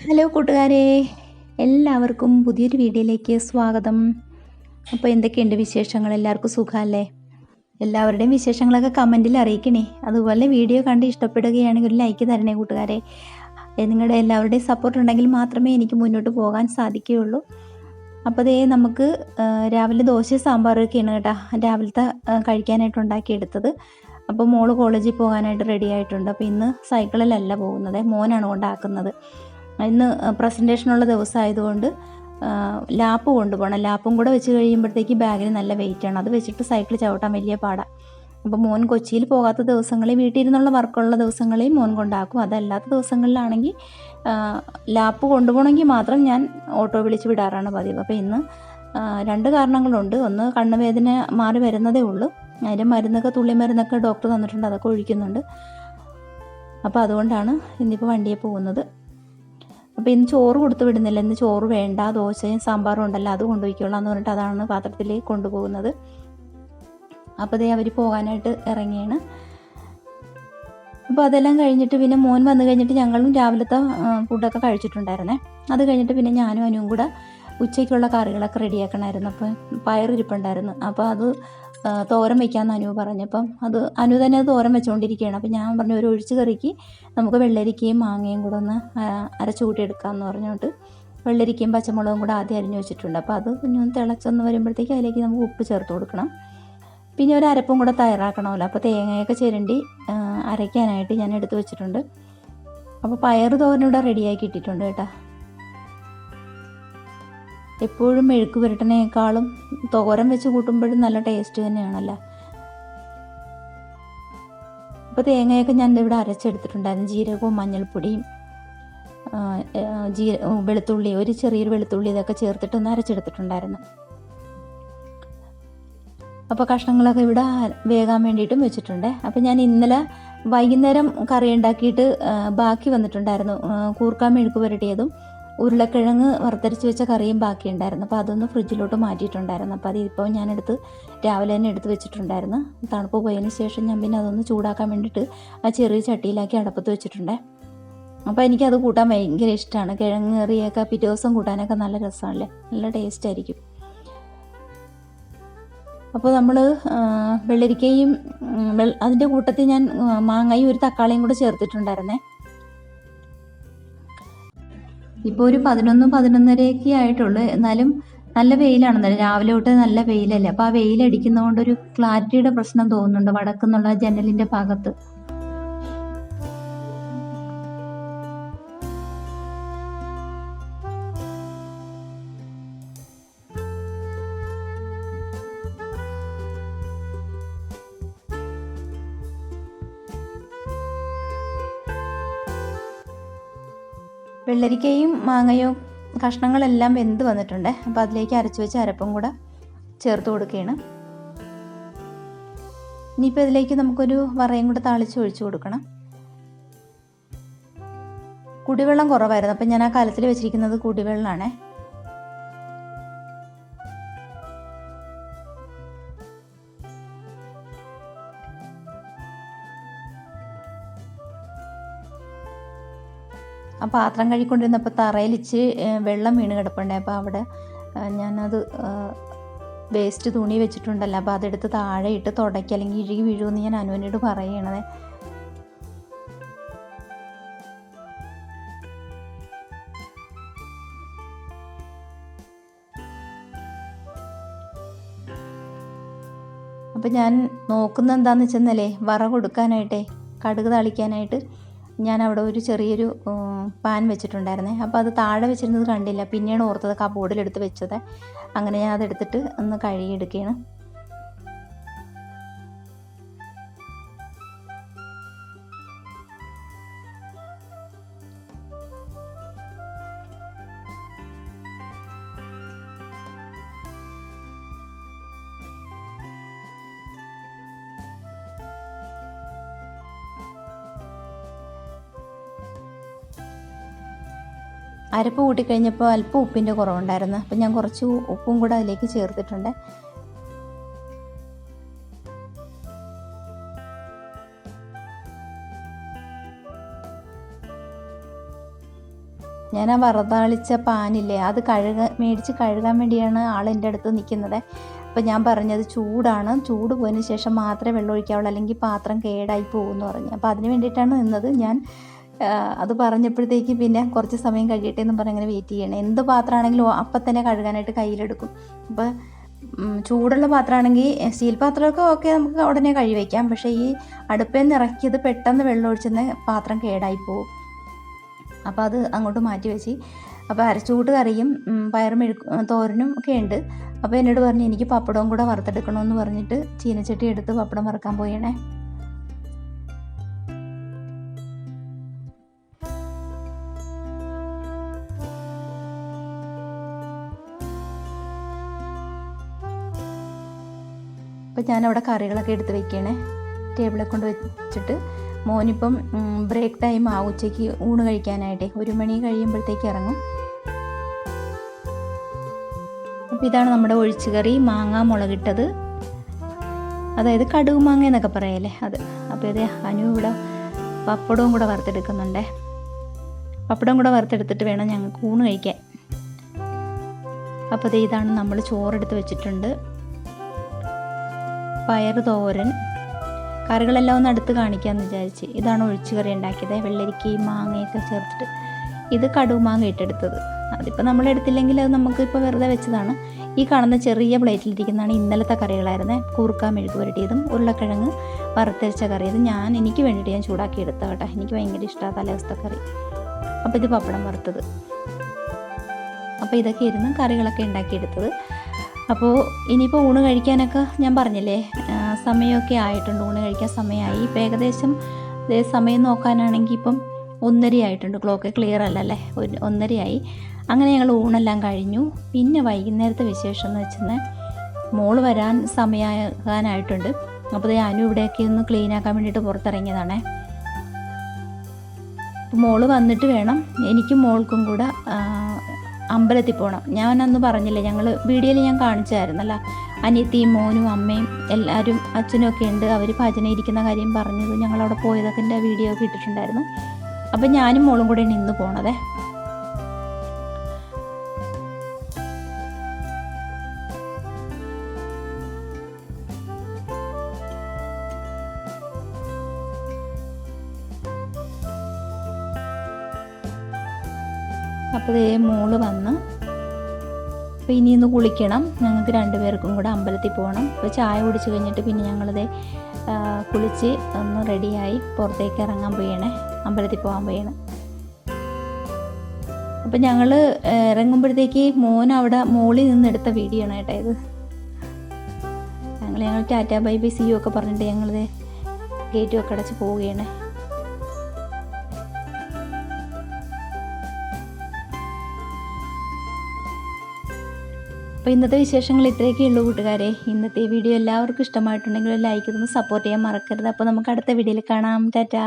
Hello കൂട്ടുകാരെ എല്ലാവർക്കും പുതിയൊരു വീഡിയോയിലേക്ക് സ്വാഗതം. അപ്പോൾ എന്തൊക്കെയുണ്ട് വിശേഷങ്ങൾ? എല്ലാവർക്കും സുഖമല്ലേ? എല്ലാവരുടെയും വിശേഷങ്ങളൊക്കെ കമന്റിൽ അറിയിക്കണേ. അതുപോലെ വീഡിയോ കണ്ട് ഇഷ്ടപ്പെടുകയാണെങ്കിൽ ഒരു ലൈക്ക് തരണേ കൂട്ടുകാരെ. നിങ്ങളുടെ എല്ലാവരുടെയും സപ്പോർട്ട് ഉണ്ടെങ്കിൽ മാത്രമേ എനിക്ക് മുന്നോട്ട് പോകാൻ സാധിക്കുകയുള്ളൂ. അപ്പോൾ ദേ നമുക്ക് രാവിലെ ദോശ സാമ്പാറൊക്കെയാണ് കേട്ടോ രാവിലത്തെ കഴിക്കാനായിട്ട് ഉണ്ടാക്കിയെടുത്തത്. അപ്പോൾ മോൾ കോളേജിൽ പോകാനായിട്ട് റെഡി ആയിട്ടുണ്ട്. അപ്പോൾ ഇന്ന് സൈക്കിളിലല്ല പോകുന്നത്. മോനാണ് കൊണ്ടാക്കുന്നത്. ഇന്ന് പ്രസന്റേഷനുള്ള ദിവസമായതുകൊണ്ട് ലാപ്പ് കൊണ്ടുപോകണം. ലാപ്പും കൂടെ വെച്ച് കഴിയുമ്പോഴത്തേക്ക് ബാഗിന് നല്ല വെയിറ്റാണ് അത് വെച്ചിട്ട് സൈക്കിൾ ചവിട്ടാൻ വലിയ പാടാണ് അപ്പോൾ മോൻ കൊച്ചിയിൽ പോകാത്ത ദിവസങ്ങളിൽ വീട്ടിൽ ഇരുന്നുള്ള വർക്കുള്ള ദിവസങ്ങളിൽ മോൻ കൊണ്ടാക്കും. അതല്ലാത്ത ദിവസങ്ങളിലാണെങ്കിൽ ലാപ്പ് കൊണ്ടുപോകണമെങ്കിൽ മാത്രം ഞാൻ ഓട്ടോ വിളിച്ച് വിടാറാണ് പതിവ്. അപ്പോൾ ഇന്ന് രണ്ട് കാരണങ്ങളുണ്ട്. ഒന്ന് കണ്ണുവേദന മാറി വരുന്നതേ ഉള്ളൂ. അതിന്റെ മരുന്നൊക്കെ തുള്ളി മരുന്നൊക്കെ ഡോക്ടർ തന്നിട്ടുണ്ട്. അതൊക്കെ ഒഴിക്കുന്നുണ്ട്. അപ്പോൾ അതുകൊണ്ടാണ് ഇന്നിപ്പോൾ വണ്ടിയെ പോകുന്നത്. അപ്പോൾ ഇന്ന് ചോറ് കൊടുത്തു വിടുന്നില്ല. ഇന്ന് ചോറ് വേണ്ട ദോശയും സാമ്പാറും ഉണ്ടല്ലോ അത് കൊണ്ടുപോയിക്കോളാം എന്ന് പറഞ്ഞിട്ട് അതാണ് പാത്രത്തിൽ കൊണ്ടുപോകുന്നത്. അപ്പോൾ ദേ അവർ പോകാനായിട്ട് ഇറങ്ങിയാണ്. അപ്പോൾ അതെല്ലാം കഴിഞ്ഞിട്ട് പിന്നെ മോൻ വന്നു കഴിഞ്ഞിട്ട് ഞങ്ങളും രാവിലത്തെ ഫുഡൊക്കെ കഴിച്ചിട്ടുണ്ടായിരുന്നേ. അത് കഴിഞ്ഞിട്ട് പിന്നെ ഞാനും അനുവും കൂടെ ഉച്ചയ്ക്കുള്ള കറികളൊക്കെ റെഡിയാക്കണമായിരുന്നു അപ്പോൾ പയറിരിപ്പുണ്ടായിരുന്നു. അപ്പോൾ അത് തോരൻ വയ്ക്കാമെന്ന് അനു പറഞ്ഞപ്പം അത് അനു തന്നെ അത് തോരൻ വെച്ചുകൊണ്ടിരിക്കുകയാണ് അപ്പം ഞാൻ പറഞ്ഞു ഒരു ഒഴിച്ചു കറിക്ക് നമുക്ക് വെള്ളരിക്കയും മാങ്ങയും കൂടെ ഒന്ന് അരച്ചു കൂട്ടിയെടുക്കാമെന്ന് പറഞ്ഞുകൊണ്ട് വെള്ളരിക്കയും പച്ചമുളകും കൂടെ ആദ്യം അരിഞ്ഞു വെച്ചിട്ടുണ്ട്. അപ്പോൾ അത് ഒന്ന് തിളച്ചൊന്ന് വരുമ്പോഴത്തേക്ക് അതിലേക്ക് നമുക്ക് ഉപ്പ് ചേർത്ത് കൊടുക്കണം. പിന്നെ ഒരു അരപ്പും കൂടെ തയ്യാറാക്കണമല്ലോ. അപ്പോൾ തേങ്ങയൊക്കെ ചിരണ്ടി അരയ്ക്കാനായിട്ട് ഞാൻ എടുത്ത് വെച്ചിട്ടുണ്ട്. അപ്പോൾ പയർ തോരൻ റെഡിയാക്കി ഇട്ടിട്ടുണ്ട് കേട്ടോ. എപ്പോഴും മെഴുക്ക് പുരട്ടനേക്കാളും തോരൻ വെച്ച് കൂട്ടുമ്പോഴും നല്ല ടേസ്റ്റ് തന്നെയാണല്ലോ. അപ്പോൾ തേങ്ങയൊക്കെ ഞാൻ ഇവിടെ അരച്ചെടുത്തിട്ടുണ്ടായിരുന്നു. ജീരകവും മഞ്ഞൾപ്പൊടിയും ജീര വെളുത്തുള്ളി ഒരു ചെറിയൊരു വെളുത്തുള്ളി ഇതൊക്കെ ചേർത്തിട്ട് ഒന്ന് അരച്ചെടുത്തിട്ടുണ്ടായിരുന്നു. അപ്പോൾ കഷ്ണങ്ങളൊക്കെ ഇവിടെ വേകാൻ വേണ്ടിയിട്ടും വെച്ചിട്ടുണ്ട്. അപ്പോൾ ഞാൻ ഇന്നലെ വൈകുന്നേരം കറി ഉണ്ടാക്കിയിട്ട് ബാക്കി വന്നിട്ടുണ്ടായിരുന്നു. കൂർക്കാൻ കൂർക്ക മെഴുക്ക് പുരട്ടിയതും ഉരുളക്കിഴങ്ങ് വറുത്തരച്ച് വെച്ച കറിയും ബാക്കി ഉണ്ടായിരുന്നു അപ്പോൾ അതൊന്ന് ഫ്രിഡ്ജിലോട്ട് മാറ്റിയിട്ടുണ്ടായിരുന്നു. അപ്പോൾ അതിപ്പോൾ ഞാനെടുത്ത് രാവിലെ തന്നെ എടുത്ത് വെച്ചിട്ടുണ്ടായിരുന്നു. തണുപ്പ് പോയതിന് ശേഷം ഞാൻ പിന്നെ അതൊന്ന് ചൂടാക്കാൻ വേണ്ടിയിട്ട് ആ ചെറിയ ചട്ടിയിലാക്കി അടപ്പത്ത് വെച്ചിട്ടുണ്ടേ. അപ്പോൾ എനിക്കത് കൂട്ടാൻ ഭയങ്കര ഇഷ്ടമാണ് കിഴങ്ങ് കറിയൊക്കെ പിറ്റേ ദിവസം കൂട്ടാനൊക്കെ നല്ല രസമാണല്ലേ? നല്ല ടേസ്റ്റ് ആയിരിക്കും. അപ്പോൾ നമ്മൾ വെള്ളരിക്കയും അതിന്റെ കൂട്ടത്തിൽ ഞാൻ മാങ്ങയും ഒരു തക്കാളിയും കൂടെ ചേർത്തിട്ടുണ്ടായിരുന്നേ. ഇപ്പോൾ ഒരു പതിനൊന്ന് പതിനൊന്നരയൊക്കെ ആയിട്ടുള്ളൂ. എന്നാലും നല്ല വെയിലാണ്. എന്നാലും രാവിലെ തൊട്ട് നല്ല വെയിലല്ലേ. അപ്പോൾ ആ വെയിലടിക്കുന്നതുകൊണ്ട് ഒരു ക്ലാരിറ്റിയുടെ പ്രശ്നം തോന്നുന്നുണ്ട് വടക്കുന്നുള്ള ജനലിന്റെ ഭാഗത്ത്. വെള്ളരിക്കയും മാങ്ങയും കഷ്ണങ്ങളെല്ലാം വെന്ത് വന്നിട്ടുണ്ട്. അപ്പോൾ അതിലേക്ക് അരച്ചു വെച്ച അരപ്പും കൂടെ ചേർത്ത് കൊടുക്കുകയാണ്. ഇനിയിപ്പോൾ ഇതിലേക്ക് നമുക്കൊരു വറയും കൂടെ താളിച്ച് ഒഴിച്ചു കൊടുക്കണം. കുടിവെള്ളം കുറവായിരുന്നു. അപ്പം ഞാൻ ആ കാലത്തിൽ വെച്ചിരിക്കുന്നത് കുടിവെള്ളമാണേ ആ പാത്രം കഴുകിക്കൊണ്ടിരുന്നപ്പോൾ തറയിലിച്ച് വെള്ളം വീണ് കിടപ്പുണ്ടേ. അപ്പോൾ അവിടെ ഞാനത് വേസ്റ്റ് തുണി വെച്ചിട്ടുണ്ടല്ലോ. അപ്പോൾ അതെടുത്ത് താഴെ ഇട്ട് തുടയ്ക്കുക അല്ലെങ്കിൽ ഇഴുകി വീഴുമെന്ന് ഞാൻ അനുവിനോട് പറയണത് അപ്പം ഞാൻ നോക്കുന്ന എന്താണെന്ന് വെച്ചെന്നല്ലേ വറ കൊടുക്കാനായിട്ടേ കടുക് താളിക്കാനായിട്ട് ഞാൻ അവിടെ ഒരു ചെറിയൊരു പാൻ വെച്ചിട്ടുണ്ടായിരുന്നേ. അപ്പോൾ അത് താഴെ വെച്ചിരുന്നത് കണ്ടില്ല. പിന്നെയാണ് ഓർത്തത് കബോർഡിലെടുത്ത് വെച്ചത്. അങ്ങനെ ഞാൻ അതെടുത്തിട്ട് ഒന്ന് കഴുകിയെടുക്കുകയാണ്. അരപ്പ് കൂട്ടിക്കഴിഞ്ഞപ്പോൾ അല്പം ഉപ്പിന്റെ കുറവുണ്ടായിരുന്നു. അപ്പം ഞാൻ കുറച്ച് ഉപ്പും കൂടെ അതിലേക്ക് ചേർത്തിട്ടുണ്ട്. ഞാൻ ആ വറുതാളിച്ച പാനില്ലേ അത് കഴുക മേടിച്ച് കഴുകാൻ വേണ്ടിയാണ് ആൾ എന്റെ അടുത്ത് നിൽക്കുന്നത്. അപ്പം ഞാൻ പറഞ്ഞത് ചൂടാണ്. ചൂട് പോയതിന് ശേഷം മാത്രമേ വെള്ളം ഒഴിക്കാവുള്ളൂ അല്ലെങ്കിൽ പാത്രം കേടായി പോകുമെന്ന് പറഞ്ഞു. അപ്പോൾ അതിന് വേണ്ടിയിട്ടാണ് നിന്നത്. ഞാൻ അത് പറഞ്ഞപ്പോഴത്തേക്ക് പിന്നെ കുറച്ച് സമയം കഴിയട്ടെ എന്ന് പറഞ്ഞ് അങ്ങനെ വെയിറ്റ് ചെയ്യണം. എന്ത് പാത്രമാണെങ്കിലും അപ്പം തന്നെ കഴുകാനായിട്ട് കയ്യിലെടുക്കും. അപ്പോൾ ഉം, ചൂടുള്ള പാത്രമാണെങ്കിൽ സ്റ്റീൽ പാത്രമൊക്കെ ഓക്കെ നമുക്ക് ഉടനെ കഴിവയ്ക്കാം പക്ഷേ ഈ അടുപ്പിൽ നിന്ന് ഇറക്കിയത് പെട്ടെന്ന് വെള്ളം ഒഴിച്ചെന്ന് പാത്രം കേടായി പോകും അപ്പോൾ അത് അങ്ങോട്ട് മാറ്റി വെച്ച് അപ്പോൾ അരച്ചൂട്ട് കറിയും പയറുമെഴുക്ക് പയറും മെഴുക്ക് തോരനും ഒക്കെ ഉണ്ട്. അപ്പോൾ എന്നോട് പറഞ്ഞു എനിക്ക് പപ്പടവും കൂടെ വറുത്തെടുക്കണമെന്ന് പറഞ്ഞിട്ട് ചീനച്ചട്ടി എടുത്ത് പപ്പടം വറുക്കാൻ പോയണേ. അപ്പോൾ ഞാനവിടെ കറികളൊക്കെ എടുത്ത് വെക്കണേ. ടേബിളിൽ കൊണ്ട് വെച്ചിട്ട് മോനിപ്പം ബ്രേക്ക് ടൈം ആവും ഉച്ചയ്ക്ക് ഊണ് കഴിക്കാനായിട്ടേ. ഒരു മണി കഴിയുമ്പോഴത്തേക്ക് ഇറങ്ങും. അപ്പോൾ ഇതാണ് നമ്മുടെ ഒഴിച്ചുകറി മാങ്ങ മുളകിട്ടത്. അതായത് കടുക് മാങ്ങ എന്നൊക്കെ പറയല്ലേ അത്. അപ്പോൾ ഇത് അനു ഇവിടെ പപ്പടവും കൂടെ വറുത്തെടുക്കുന്നുണ്ടേ. പപ്പടം കൂടെ വറുത്തെടുത്തിട്ട് വേണം ഞങ്ങൾക്ക് ഊണ് കഴിക്കാൻ. അപ്പോൾ ഇതാണ് നമ്മൾ ചോറെടുത്ത് വെച്ചിട്ടുണ്ട്. പയർ തോരൻ കറികളെല്ലാം ഒന്ന് അടുത്ത് കാണിക്കാമെന്ന് വിചാരിച്ച് ഇതാണ് ഒഴിച്ചു കറി ഉണ്ടാക്കിയത്. വെള്ളരിക്കയും മാങ്ങയൊക്കെ ചേർത്തിട്ട് ഇത് കടുക് മാങ്ങ ഇട്ടെടുത്തത്. അതിപ്പോൾ നമ്മൾ എടുത്തില്ലെങ്കിൽ അത് നമുക്ക് ഇപ്പോൾ വെറുതെ വെച്ചതാണ്. ഈ കാണുന്ന ചെറിയ പ്ലേറ്റിലിരിക്കുന്നതാണ് ഇന്നലത്തെ കറികളായിരുന്നേ. കൂർക്ക മെഴുക്ക് പുരട്ടിയതും ഉരുളക്കിഴങ്ങ് വറുത്തരച്ച കറി ഇത് ഞാൻ എനിക്ക് വേണ്ടിയിട്ട് ഞാൻ ചൂടാക്കി എടുത്ത കേട്ടോ. എനിക്ക് ഭയങ്കര ഇഷ്ടമാണ് തലേദിവസത്തെ കറി. അപ്പോൾ ഇത് പപ്പടം വറുത്തത്. അപ്പോൾ ഇതൊക്കെ ഇരുന്ന് കറികളൊക്കെ ഉണ്ടാക്കിയെടുത്തത്. അപ്പോൾ ഇനിയിപ്പോൾ ഊണ് കഴിക്കാനൊക്കെ ഞാൻ പറഞ്ഞില്ലേ? സമയമൊക്കെ ആയിട്ടുണ്ട്. ഊണ് കഴിക്കാൻ സമയമായി. ഇപ്പം ഏകദേശം സമയം നോക്കാനാണെങ്കിൽ ഇപ്പം ഒന്നര ആയിട്ടുണ്ട്. ക്ലോക്ക് ക്ലിയർ അല്ലല്ലേ? ഒരു ഒന്നരയായി. അങ്ങനെ ഞങ്ങൾ ഊണെല്ലാം കഴിഞ്ഞു. പിന്നെ വൈകുന്നേരത്തെ വിശേഷം എന്ന് വെച്ചാൽ മോൾ വരാൻ സമയമാകാനായിട്ടുണ്ട് അപ്പോൾ ഞാനും ഇവിടെയൊക്കെ ഒന്ന് ക്ലീൻ ആക്കാൻ വേണ്ടിയിട്ട് പുറത്തിറങ്ങിയതാണേ. മോൾ വന്നിട്ട് വേണം. എനിക്കും മോൾക്കും കൂടെ അമ്പലത്തിൽ പോകണം ഞാൻ അന്ന് പറഞ്ഞില്ലേ ഞങ്ങൾ വീഡിയോയിൽ ഞാൻ കാണിച്ചായിരുന്നല്ല. അനിയത്തിയും മോനും അമ്മയും എല്ലാവരും അച്ഛനും ഒക്കെ ഉണ്ട്. അവർ ഭജന ഇരിക്കുന്ന കാര്യം പറഞ്ഞത് ഞങ്ങളവിടെ പോയതൊക്കെ എന്റെ വീഡിയോ ഒക്കെ ഇട്ടിട്ടുണ്ടായിരുന്നു. അപ്പം ഞാനും മോളും കൂടെ ഇന്ന് പോണതേ. അപ്പോൾ ഇതേ മോൾ വന്ന് അപ്പോൾ ഇനി ഒന്ന് കുളിക്കണം. ഞങ്ങൾക്ക് രണ്ടുപേർക്കും കൂടെ അമ്പലത്തിൽ പോകണം. അപ്പോൾ ചായ കുടിച്ച് കഴിഞ്ഞിട്ട് പിന്നെ ഞങ്ങളിത് കുളിച്ച് ഒന്ന് റെഡിയായി പുറത്തേക്ക് ഇറങ്ങാൻ പോയണേ. അമ്പലത്തിൽ പോകാൻ പോയാണ്. അപ്പം ഞങ്ങൾ ഇറങ്ങുമ്പോഴത്തേക്ക് മോൻ അവിടെ മോളിൽ നിന്നെടുത്ത വീഡിയോ ആണ് കേട്ടോ ഇത്. ഞങ്ങൾ ഞങ്ങൾ tata bye bye see you ഒക്കെ പറഞ്ഞിട്ട് ഞങ്ങളിത് ഗേറ്റും ഒക്കെ അടച്ച് പോവുകയാണ്. അപ്പോൾ ഇന്നത്തെ വിശേഷങ്ങൾ ഇത്രയൊക്കെ ഉള്ളൂ കൂട്ടുകാരെ. ഇന്നത്തെ വീഡിയോ എല്ലാവർക്കും ഇഷ്ടമായിട്ടുണ്ടെങ്കിൽ ലൈക്ക് ഒന്ന് സപ്പോർട്ട് ചെയ്യാൻ മറക്കരുത്. അപ്പോൾ നമുക്ക് അടുത്ത വീഡിയോയിൽ കാണാം. ടാറ്റാ.